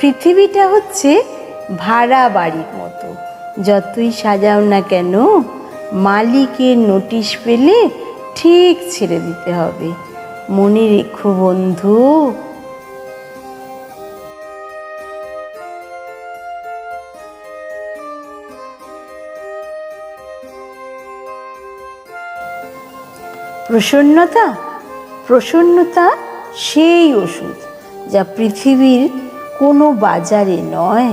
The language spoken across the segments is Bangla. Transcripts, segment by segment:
পৃথিবীটা হচ্ছে ভাড়া বাড়ির মতো। যতই সাজাও না কেন, মালিকের নোটিশ পেলে ঠিক ছেড়ে দিতে হবে। মনে রেখো বন্ধু। প্রসন্নতা প্রসন্নতা সেই ওষুধ যা পৃথিবীর কোনো বাজারে নয়,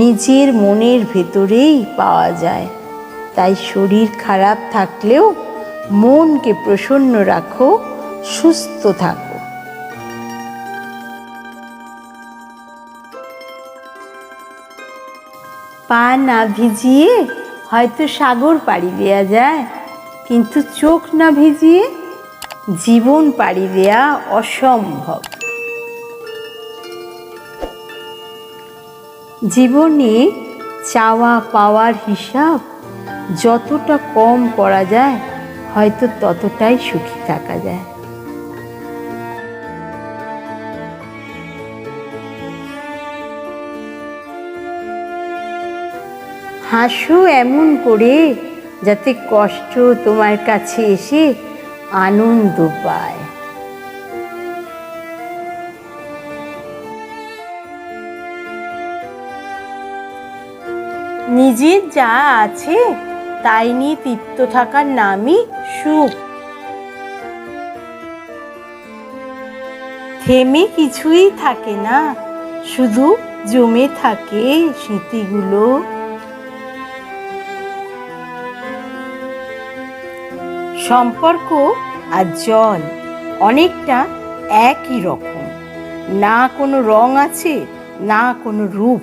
নিজের মনের ভেতরেই পাওয়া যায়। তাই শরীর খারাপ থাকলেও মনকে প্রসন্ন রাখো, সুস্থ থাকো। পা না ভিজিয়ে হয়তো সাগর পাড়ি দেওয়া যায়, কিন্তু চোখ না ভিজিয়ে জীবন পাড়ি দেয়া অসম্ভব। জীবনে চাওয়া পাওয়ার হিসাব যতটা কম করা যায়, হয়তো ততটাই সুখী থাকা যায়। হাসো এমন করে যাতে কষ্ট তোমার কাছে এসে আনন্দ পায়। নিজের যা আছে, তাই নিয়ে তৃপ্ত থাকার নামই সুখ। থেমে কিছুই থাকে না, শুধু জমে থাকে স্মৃতিগুলো। সম্পর্ক আর জল অনেকটা একই রকম। না কোনো রং আছে, না কোনো রূপ,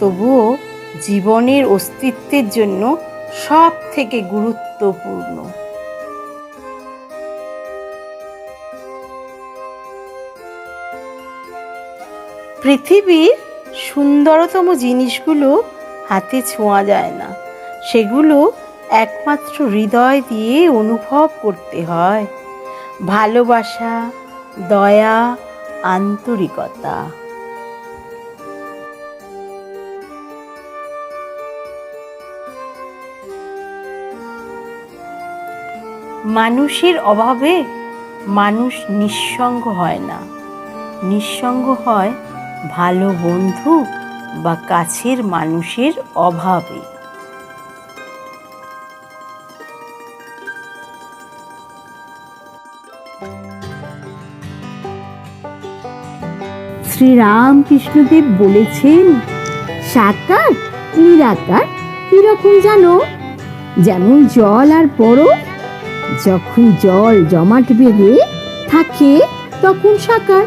তবুও জীবনের অস্তিত্বের জন্য সব থেকে গুরুত্বপূর্ণ। পৃথিবীর সুন্দরতম জিনিসগুলো হাতে ছোঁয়া যায় না। সেগুলো একমাত্র হৃদয় দিয়ে অনুভব করতে হয়। ভালোবাসা, দয়া, আন্তরিকতা। মানুষের অভাবে মানুষ নিঃসঙ্গ হয় না। নিঃসঙ্গ হয় ভালো বন্ধু বা কাছের মানুষের অভাবে। শ্রীরামকৃষ্ণদেব বলেছেন সাকার নিরাকার, কীরকম জানো? যেমন জল আর বরফ যখন জল জমাট বেঁধে থাকে তখন সাকার।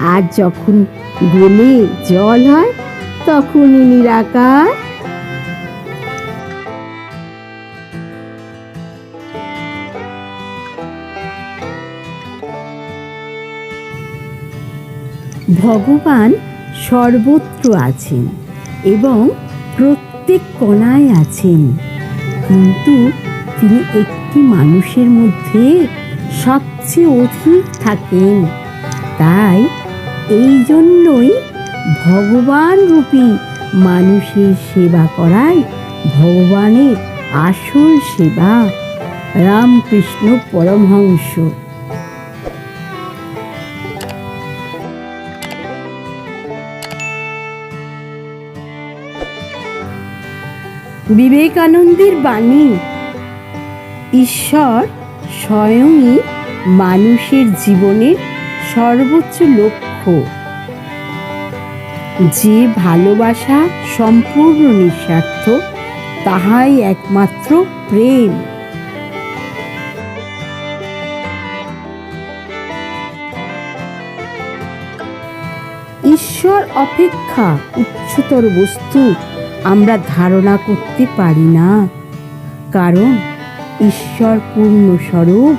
আর যখন গলে জল হয়, তখনই নিরাকার। ভগবান সর্বত্র আছেন এবং প্রত্যেক কণায় আছেন। কিন্তু তিনি একটি মানুষের মধ্যে সবচেয়ে অধিক থাকেন। তাই এই জন্যই ভগবান রূপী মানুষের সেবা করাই ভগবানের আসল সেবা। রামকৃষ্ণ পরমহংস। বিবেকানন্দের বাণী ঈশ্বর স্বয়ংই মানুষের জীবনের সর্বোচ্চ লক্ষ্য। যে ভালোবাসা সম্পূর্ণ নিঃস্বার্থ, তাহাই একমাত্র প্রেম। ঈশ্বর অপেক্ষা উচ্চতর বস্তু আমরা ধারণা করতে পারি না। কারণ ঈশ্বর পূর্ণ স্বরূপ